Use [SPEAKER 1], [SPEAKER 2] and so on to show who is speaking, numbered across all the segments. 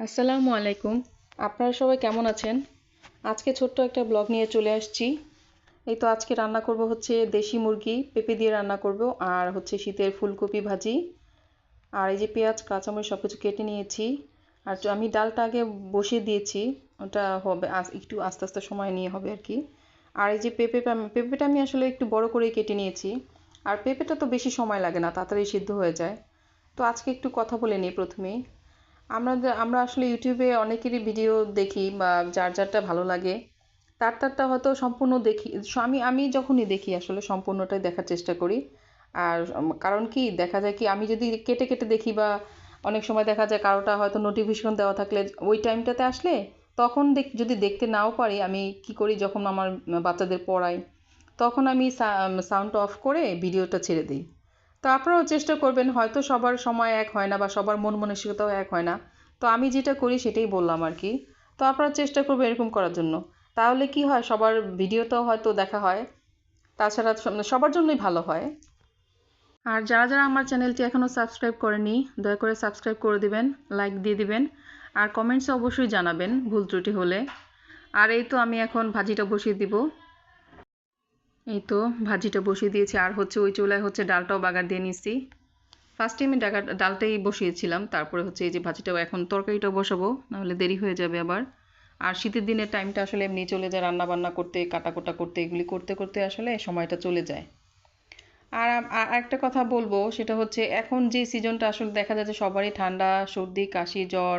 [SPEAKER 1] আসসালামু আলাইকুম। আপনারা সবাই কেমন আছেন? আজকে ছোট্ট একটা ব্লগ নিয়ে চলে আসছি। এই তো আজকে রান্না করব হচ্ছে দেশি মুরগি, পেঁপে দিয়ে রান্না করব, আর হচ্ছে শীতের ফুলকপি ভাজি। আর এই যে পেঁয়াজ, কাঁচামরিচ সব কিছু কেটে নিয়েছি। আর আমি ডালটা আগে বসিয়ে দিয়েছি, ওটা হবে একটু আস্তে আস্তে সময় নিয়ে হবে আর কি। আর এই যে পেঁপে পেঁপেটা আমি আসলে একটু বড় করেই কেটে নিয়েছি। আর পেঁপেটা তো বেশি সময় লাগে না, তাড়াতাড়ি সিদ্ধ হয়ে যায়। তো আজকে একটু কথা বলে নিই প্রথমেই। আমরা আমরা আসলে ইউটিউবে অনেকেরই ভিডিও দেখি বা যার যারটা ভালো লাগে, তার তারটা হয়তো সম্পূর্ণ দেখি, আমি আমি যখনই দেখি আসলে সম্পূর্ণটাই দেখার চেষ্টা করি। আর কারণ কি, দেখা যায় কি, আমি যদি কেটে কেটে দেখি বা অনেক সময় দেখা যায় কারোটা হয়তো নোটিফিকেশন দেওয়া থাকলে ওই টাইমটাতে আসলে তখন দেখ, যদি দেখতে নাও পারি, আমি কি করি যখন আমার বাচ্চাদের পড়াই তখন আমি সাউন্ড অফ করে ভিডিওটা ছেড়ে দিই। তো আপনারাও চেষ্টা করবেন, হয়তো সবার সময় এক হয় না বা সবার মন মানসিকতাও এক হয় না। তো আমি যেটা করি সেটাই বললাম আর কি। তো আপনারা চেষ্টা করবেন এরকম করার জন্য। তাহলে কি হয়, সবার ভিডিওটাও হয়তো দেখা হয়, তাছাড়া সবার জন্যই ভালো হয়। আর যারা যারা আমার চ্যানেলটি এখনও সাবস্ক্রাইব করেনি দয়া করে সাবস্ক্রাইব করে দিবেন, লাইক দিয়ে দিবেন, আর কমেন্টসে অবশ্যই জানাবেন ভুল ত্রুটি হলে। আর এই তো আমি এখন ভাজিটা বসিয়ে দিব। এই তো, ভাজিটা বসিয়ে দিয়েছি। আর হচ্ছে ওই চুলায় হচ্ছে ডালটাও বাগার দিয়ে নিছি। ফার্স্টে আমি ডাগা ডালটাই বসিয়েছিলাম। তারপরে হচ্ছে এই যে ভাজিটাও, এখন তরকারিটাও বসাবো, নাহলে দেরি হয়ে যাবে আবার। আর শীতের দিনের টাইমটা আসলে এমনি চলে যায় রান্না বান্না করতে, কাটাকুটা করতে, এগুলি করতে করতে আসলে সময়টা চলে যায়। আর একটা কথা বলব, সেটা হচ্ছে এখন যে সিজনটা আসলে দেখা যাচ্ছে সবারই ঠান্ডা, সর্দি, কাশি, জ্বর।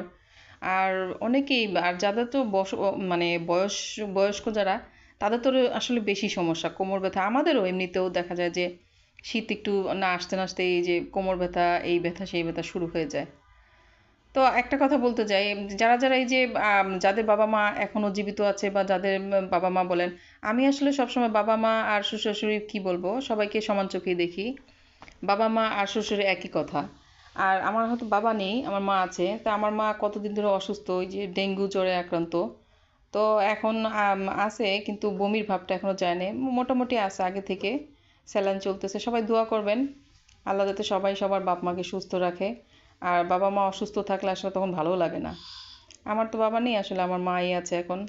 [SPEAKER 1] আর অনেকেই, আর যাদের তো বস মানে বয়স বয়স্ক যারা তাদের তো আসলে বেশি সমস্যা, কোমর ব্যথা। আমাদেরও এমনিতেও দেখা যায় যে শীত একটু না আসতে না আসতে এই যে কোমর ব্যথা, এই ব্যথা, সেই ব্যথা শুরু হয়ে যায়। তো একটা কথা বলতে চাই, যারা যারা এই যে যাদের বাবা মা এখনও জীবিত আছে বা যাদের বাবা মা বলেন, আমি আসলে সবসময় বাবা মা আর শ্বশুর কী বলব, সবাইকে সমান চোখেই দেখি। বাবা মা আর শ্বশুরে একই কথা। আর আমার হয়তো বাবা নেই, আমার মা আছে, তা আমার মা কতদিন ধরে অসুস্থ, ওই যে ডেঙ্গু জ্বরে আক্রান্ত। তো এখন আছে, কিন্তু বমির ভাবটা এখনও যায়নি মোটামুটি আছে আগে থেকে। স্যালাইন চলতেছে। সবাই দোয়া করবেন। আল্লাহ যাতে সবাই সবার বাপ মাকে সুস্থ রাখে। আর বাবা মা অসুস্থ থাকলে আসলে তখন ভালো লাগে না। আমার তো বাবা নেই আসলে, আমার মাই আছে এখন।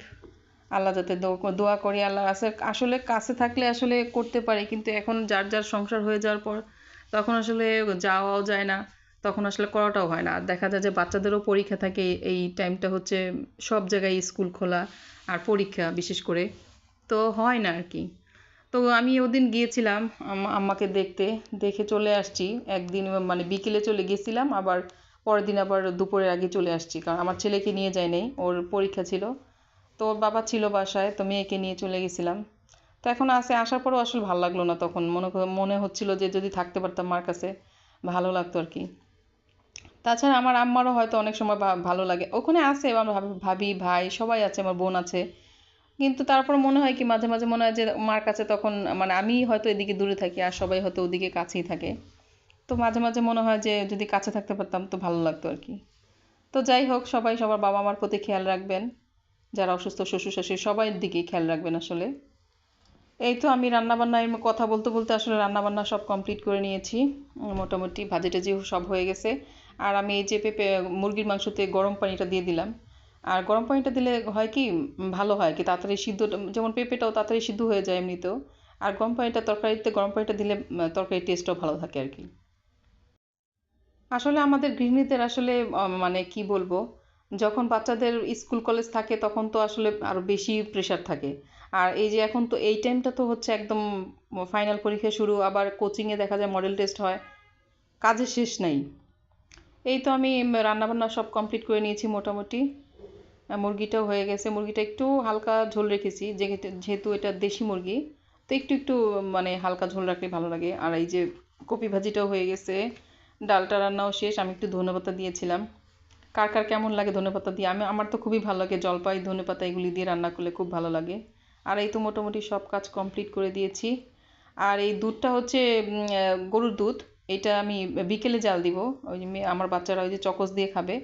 [SPEAKER 1] আল্লাহ যাতে দোয়া করি, আল্লাহ আছে। আসলে কাছে থাকলে আসলে করতে পারি, কিন্তু এখন যার যার সংসার হয়ে যাওয়ার পর তখন আসলে যাওয়াও যায় না। তখন আসলে করাটাও হয় না। আর দেখা যায় যে বাচ্চাদেরও পরীক্ষা থাকে, এই টাইমটা হচ্ছে সব জায়গায় স্কুল খোলা আর পরীক্ষা বিশেষ করে। তো হয় না আর কি। তো আমি ওদিন গিয়েছিলাম আম্মাকে দেখতে, দেখে চলে আসছি। একদিন মানে বিকেলে চলে গিয়েছিলাম, আবার পরের দিন আবার দুপুরের আগে চলে আসছি। কারণ আমার ছেলেকে নিয়ে যায় নেই, ওর পরীক্ষা ছিল। তো ওর বাবা ছিল বাসায়, তো মেয়েকে নিয়ে চলে গেছিলাম। তো এখন আসে, আসার পরেও আসলে ভালো লাগল না তখন। মনে মনে হচ্ছিল যে যদি থাকতে পারতাম মার কাছে, ভালো লাগতো আর কি। তাছাড়া আমার আম্মারও হয়তো অনেক সময় ভালো লাগে। ওখানে আছে আমার ভাবি ভাই, সবাই আছে, আমার বোন আছে। কিন্তু তারপর মনে হয় কি, মাঝে মাঝে মনে হয় যে মার কাছে তখন মানে আমি হয়তো এদিকে দূরে থাকি আর সবাই হয়তো ওদিকে কাছেই থাকে। তো মাঝে মাঝে মনে হয় যে যদি কাছে থাকতে পারতাম তো ভালো লাগতো আর কি। তো যাই হোক, সবাই সবার বাবা মার প্রতি খেয়াল রাখবেন। যারা অসুস্থ, শ্বশুর, শাশুড়ি সবাই দিকেই খেয়াল রাখবেন আসলে। এই তো আমি রান্নাবান্নার কথা বলতে বলতে আসলে রান্নাবান্না সব কমপ্লিট করে নিয়েছি। মোটামুটি ভাজি টাজি সব হয়ে গেছে। আর আমি এই যে পেঁপে, মুরগির মাংসতে গরম পানিটা দিয়ে দিলাম। আর গরম পানিটা দিলে হয় কি, ভালো হয় কি, তাড়াতাড়ি সিদ্ধ, যেমন পেঁপেটাও তাড়াতাড়ি সিদ্ধ হয়ে যায় এমনিতেও। আর গরম পানিটা, তরকারিতে গরম পানিটা দিলে তরকারির টেস্টটাও ভালো থাকে আর কি। আসলে আমাদের গৃহিণীদের আসলে মানে কি বলব, যখন বাচ্চাদের স্কুল, কলেজ থাকে তখন তো আসলে আরও বেশি প্রেশার থাকে। আর এই যে এখন তো এই টাইমটা তো হচ্ছে একদম ফাইনাল পরীক্ষা শুরু, আবার কোচিংয়ে দেখা যায় মডেল টেস্ট হয়। কাজের শেষ নাই। এই তো আমি রান্নাবান্না সব কমপ্লিট করে নিয়েছি মোটামুটি। মুরগিটাও হয়ে গেছে। মুরগিটা একটু হালকা ঝোল রেখেছি, যেহেতু এটা দেশি মুরগি, তো একটু একটু মানে হালকা ঝোল রাখলে ভালো লাগে। আর এই যে কপি ভাজিটাও হয়ে গেছে, ডালটা রান্নাও শেষ। আমি একটু ধনেপাতা দিয়েছিলাম। কার কার কেমন লাগে ধনেপাতা দিয়ে? আমি আমার তো খুবই ভালো লাগে জলপাই ধনেপাতা এগুলি দিয়ে রান্না করলে খুব ভালো লাগে। আর এই তো মোটামুটি সব কাজ কমপ্লিট করে দিয়েছি। আর এই দুধটা হচ্ছে গরুর দুধ। এটা আমি বিকেলে জাল দিব। ওই যে আমার বাচ্চারা ওই যে চকস দিয়ে খাবে।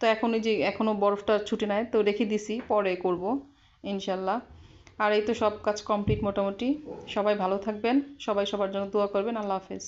[SPEAKER 1] তো এখন ওই যে এখনও বরফটা ছুটে নেয় তো রেখে দিছি, পরে করব, ইনশাল্লাহ। আর এই তো সব কাজ কমপ্লিট মোটামুটি। সবাই ভালো থাকবেন, সবাই সবার জন্য দোয়া করবেন, আল্লাহ হাফেজ।